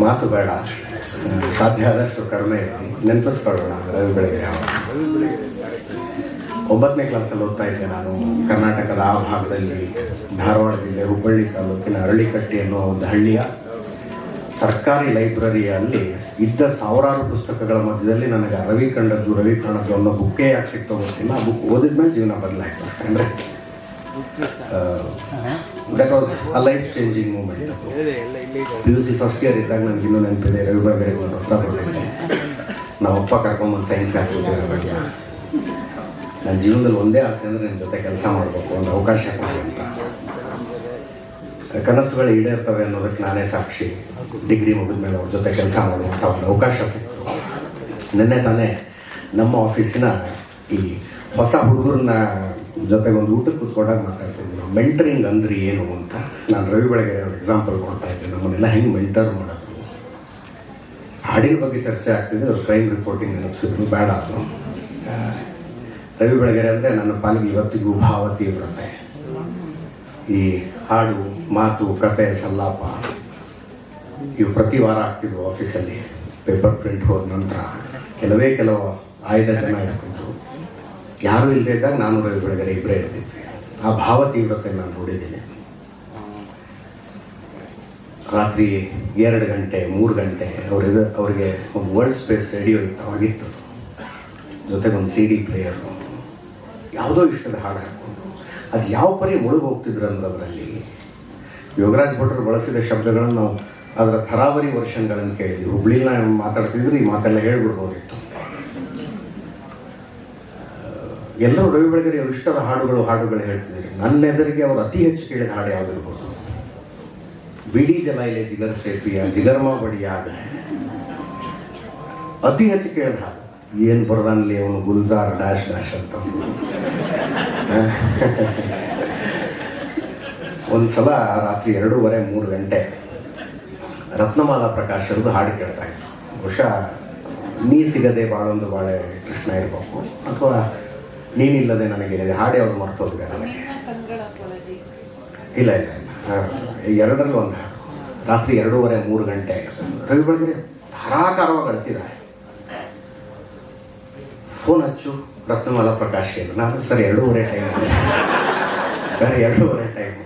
ಮಾತು ಬೇಡ ಸಾಧ್ಯ ಆದಷ್ಟು ಕಡಿಮೆ ನೆನಪಿಸ್ಕೊಳ್ಳೋಣ ರವಿ ಬೆಳಗೆರೆ ಒಂಬತ್ತನೇ ಕ್ಲಾಸಲ್ಲಿ ಓದ್ತಾ ಇದ್ದೆ ನಾನು. ಕರ್ನಾಟಕದ ಆ ಭಾಗದಲ್ಲಿ ಧಾರವಾಡ ಜಿಲ್ಲೆ ಹುಬ್ಬಳ್ಳಿ ತಾಲೂಕಿನ ಅರಳಿಕಟ್ಟಿ ಅನ್ನೋ ಒಂದು ಹಳ್ಳಿಯ ಸರ್ಕಾರಿ ಲೈಬ್ರರಿಯಲ್ಲಿ ಇದ್ದ ಸಾವಿರಾರು ಪುಸ್ತಕಗಳ ಮಧ್ಯದಲ್ಲಿ ನನಗೆ ರವಿ ಕಂಡದ್ದು, ರವಿ ಕಾಣದ್ದು ಅನ್ನೋ ಬುಕ್ಕೇ ಯಾಕೆ ಸಿಗ್ತಾ ಗೊತ್ತಿಲ್ಲ. ಆ ಬುಕ್ ಓದಿದ್ಮೇಲೆ ಜೀವನ ಬದಲಾಯಿತು. ಅಂದರೆ that was a life changing moment P U C first year ಇದ್ದಾಗ ನನಗೆ ಇನ್ನೂ ನೆನಪಿದೆ ರವಿ ಬೆಳಗೆರೆ ಒಂದು ಹತ್ರ ಕೊಟ್ಟಿದ್ದೆ ನಾವು ಅಪ್ಪ ಕರ್ಕೊಂಬಂದು ಸೈನ್ಸ್ ಹಾಕ್ಬಿಟ್ಟಿರೋ ಬಗ್ಗೆ ನನ್ನ ಜೀವನದಲ್ಲಿ ಒಂದೇ ಆಸೆ ಅಂದರೆ ನಿಮ್ಮ ಜೊತೆ ಕೆಲಸ ಮಾಡಬೇಕು ಒಂದು ಅವಕಾಶ ಕೊಡಿ ಅಂತ ಕನಸುಗಳು ಈಡೇರ್ತವೆ ಅನ್ನೋದಕ್ಕೆ ನಾನೇ ಸಾಕ್ಷಿ ಡಿಗ್ರಿ ಮುಗಿದ ಮೇಲೆ ಅವ್ರ ಜೊತೆ ಕೆಲಸ ಮಾಡುವಂಥ ಒಂದು ಅವಕಾಶ ಸಿಕ್ತು ನಿನ್ನೆ ತಾನೇ ನಮ್ಮ ಆಫೀಸಿನ ಈ ಹೊಸ ಹುಡುಗರನ್ನ ಜೊತೆಗೆ ಒಂದು ಊಟಕ್ಕೆ ಕೂತ್ಕೊಂಡಾಗ ಮಾತಾಡ್ತಿದ್ದೀನಿ ಮೆಂಟರಿಂಗ್ ಅಂದ್ರೆ ಏನು ಅಂತ ನಾನು ರವಿ ಬೆಳಗ್ಗೆ ಎಕ್ಸಾಂಪಲ್ ಕೊಡ್ತಾ ಇದ್ದೆ. ನಮ್ಮನ್ನೆಲ್ಲ ಹೆಂಗೆ ಮೆಂಟರ್ ಮಾಡೋದು? ಹಾಡಿನ ಬಗ್ಗೆ ಚರ್ಚೆ ಆಗ್ತಿದೆ. ಅವ್ರು ಕ್ರೈಮ್ ರಿಪೋರ್ಟಿಂಗ್ ನೆನಪಿಸಿದ್ರು. ಬೇಡ ಅದು. ರವಿ ಬೆಳಗೆರೆ ಅಂದರೆ ನನ್ನ ಪಾಲಿಗೆ ಇವತ್ತಿಗೂ ಭಾವತಿ ಬರುತ್ತೆ ಈ ಹಾಡು, ಮಾತು, ಕತೆ, ಸಲ್ಲಾಪ, ಇವು ಪ್ರತಿ ವಾರ ಆಗ್ತಿದ್ವು ಆಫೀಸಲ್ಲಿ ಪೇಪರ್ ಪ್ರಿಂಟ್ ಹೋದ ನಂತರ. ಕೆಲವೇ ಕೆಲವು ಆಯ್ದ ಜನ ಇರ್ತಿದ್ರು. ಯಾರೂ ಇಲ್ಲದೇ ಇದ್ದಾಗ ನಾನು ಬೆಳಗರೆ ಇಬ್ಬರೇ ಇರ್ತಿದ್ವಿ. ಆ ಭಾವ ತೀವ್ರತೆ ನಾನು ನೋಡಿದ್ದೇನೆ. ರಾತ್ರಿ ಎರಡು ಗಂಟೆ, ಮೂರು ಗಂಟೆ ಅವ್ರಿಗೆ ಅವರಿಗೆ ಒಂದು ವರ್ಲ್ಡ್ ಸ್ಪೇಸ್ ರೇಡಿಯೋ ಇತ್ತು, ಆಗಿತ್ತು ಜೊತೆಗೆ ಒಂದು ಸಿ ಡಿ ಪ್ಲೇಯರು ಯಾವುದೋ ಇಷ್ಟದ ಹಾಡು ಹಾಕ್ಕೊಂಡು ಅದು ಯಾವ ಪರಿ ಮುಳುಗಿ ಹೋಗ್ತಿದ್ರು ಅಂದ್ರೆ ಅದರಲ್ಲಿ ಯೋಗರಾಜ್ ಭಟ್ರು ಬಳಸಿದ ಶಬ್ದಗಳನ್ನು ನಾವು ಅದರ ಥರಾವರಿ ವರ್ಷನ್ಗಳನ್ನು ಕೇಳಿದ್ವಿ. ಹುಬ್ಳಿನ ಮಾತಾಡ್ತಿದ್ರು, ಈ ಮಾತೆಲ್ಲ ಹೇಳ್ಬಿಡ್ಬೋದಿತ್ತು. ಎಲ್ಲರೂ ರವಿ ಬೆಳಗೆರೆ ಅವರು ಇಷ್ಟದ ಹಾಡುಗಳು ಹಾಡುಗಳು ಹೇಳ್ತಿದ್ರು ನನ್ನ ಎದುರಿಗೆ ಅವರು ಅತಿ ಹೆಚ್ಚು ಕೇಳಿದ ಹಾಡು ಯಾವುದಿರ್ಬೋದು? ಬಿಡಿ ಜಲಾಯಿಲೆ ಜಿಗರ್ ಸೇಪಿಯ ಜಿಗರ್ಮ ಬಡಿಯಾಗ ಅತಿ ಹೆಚ್ಚು ಕೇಳಿದ ಹಾಡು. ಏನು ಬರದಲ್ಲಿ ಅವನು ಗುಲ್ಜಾರ್ ಡ್ಯಾಶ್ ಡ್ಯಾಶ್ ಅಂತ. ಒಂದು ಸಲ ರಾತ್ರಿ ಎರಡೂವರೆ, ಮೂರು ಗಂಟೆ ರತ್ನಮಾಲಾ ಪ್ರಕಾಶರದ್ದು ಹಾಡು ಕೇಳ್ತಾ ಇತ್ತು ಬಹುಶಃ ನೀ ಸಿಗದೆ ಬಾಳೊಂದು ಬಾಳೆ ಕೃಷ್ಣ ಇರಬೇಕು ಅಥವಾ ನೀನಿಲ್ಲದೆ ನನಗೆ ಹಾಡೇ ಅವ್ರು ಮರ್ತೋದ್ರೆ ಇಲ್ಲ ಇಲ್ಲ ಇಲ್ಲ. ಎರಡರಲ್ಲೂ ಒಂದು ರಾತ್ರಿ ಎರಡೂವರೆ, ಮೂರು ಗಂಟೆ. ರವಿ ಬೆಳಗ್ಗೆ ಧಾರಾಕಾರವಾಗಿ ಅಳ್ತಿದ್ದಾರೆ. ಫೋನ್ ಹಚ್ಚು, ರತ್ನಮಾಲಾ ಪ್ರಕಾಶ್ ಏನು ನಾನು, ಸರ್, ಎರಡೂವರೆ ಟೈಮ್ ಸರ್, ಎರಡೂವರೆ ಟೈಮ್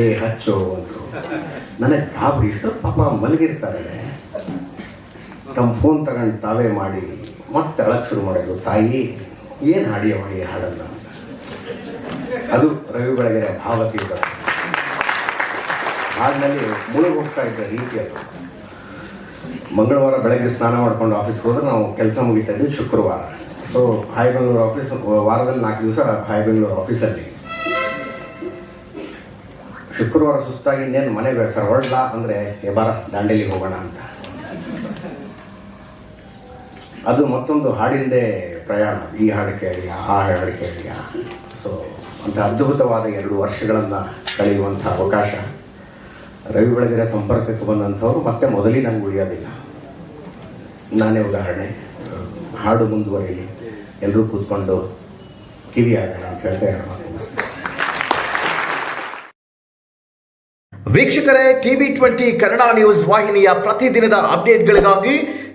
ಏ, ಹಚ್ಚು ಅಂದರು. ನನಗೆ ಗಾಬರಿ ಇಷ್ಟು ಪಾಪ ಮಲಗಿರ್ತಾರೆ. ತಮ್ಮ ಫೋನ್ ತಗೊಂಡು ತಾವೇ ಮಾಡಿ, ಮತ್ತೆ ಅಳಕ್ ಶುರು ಮಾಡಿದ್ರು. ತಾಯಿ ಏನು ಹಾಡಿ ಅವನಿಗೆ ಹಾಡಲ್ಲ ಅದು ರವಿ ಬೆಳಗೆರೆ ಭಾವ ತೀವ್ರ ಹಾಡಿನಲ್ಲಿ ಮುಳುಗಿ ಹೋಗ್ತಾ ಇದ್ದ ರೀತಿ ಅದು. ಮಂಗಳವಾರ ಬೆಳಗ್ಗೆ ಸ್ನಾನ ಮಾಡ್ಕೊಂಡು ಆಫೀಸ್ಗೆ ಹೋದ್ರೆ ನಾವು ಕೆಲಸ ಮುಗಿತಾ ಇದ್ವಿ ಶುಕ್ರವಾರ. ಸೊ ಹಾಯ್ ಬೆಂಗಳೂರು ಆಫೀಸ್ ವಾರದಲ್ಲಿ ನಾಲ್ಕು ದಿವಸ ಹಾಯ್ ಬೆಂಗಳೂರು ಆಫೀಸಲ್ಲಿ ಶುಕ್ರವಾರ ಸುಸ್ತಾಗಿ ಇನ್ನೇನು ಮನೆಗೆ ಸರ್, ಹೊರಡ್ಲಾ? ಅಂದರೆ ಬಾರ, ದಾಂಡೇಲಿಗೆ ಹೋಗೋಣ ಅಂತ. ಅದು ಮತ್ತೊಂದು ಹಾಡಿಂದೇ ಪ್ರಯಾಣ, ಈ ಹಾಡು ಕೇಳಿ ಆ ಹಾಡು ಕೇಳಿ ಸೊ ಅಂಥ ಅದ್ಭುತವಾದ ಎರಡು ವರ್ಷಗಳನ್ನು ಕಳೆಯುವಂಥ ಅವಕಾಶ. ರವಿ ಬೆಳಗೆರೆ ಸಂಪರ್ಕಕ್ಕೆ ಬಂದಂಥವ್ರು ಮತ್ತೆ ಮೊದಲೇ ನಂಗೆ ಉಳಿಯೋದಿಲ್ಲ. ನಾನೇ ಉದಾಹರಣೆ. ಹಾಡು ಮುಂದುವರಿಲಿ. ಎಲ್ಲರೂ ಕೂತ್ಕೊಂಡು ಕಿವಿ ಆಗೋಣ ಅಂತ ಹೇಳ್ತಾ ಹೇಳೋಣ ಮುಗಿಸ್ತೀನಿ ವೀಕ್ಷಕರೇ, ಟಿವಿ ಟ್ವೆಂಟಿ ಕನ್ನಡ ನ್ಯೂಸ್ ವಾಹಿನಿಯ ಪ್ರತಿದಿನದ ಅಪ್ಡೇಟ್ಗಳಿಗಾಗಿ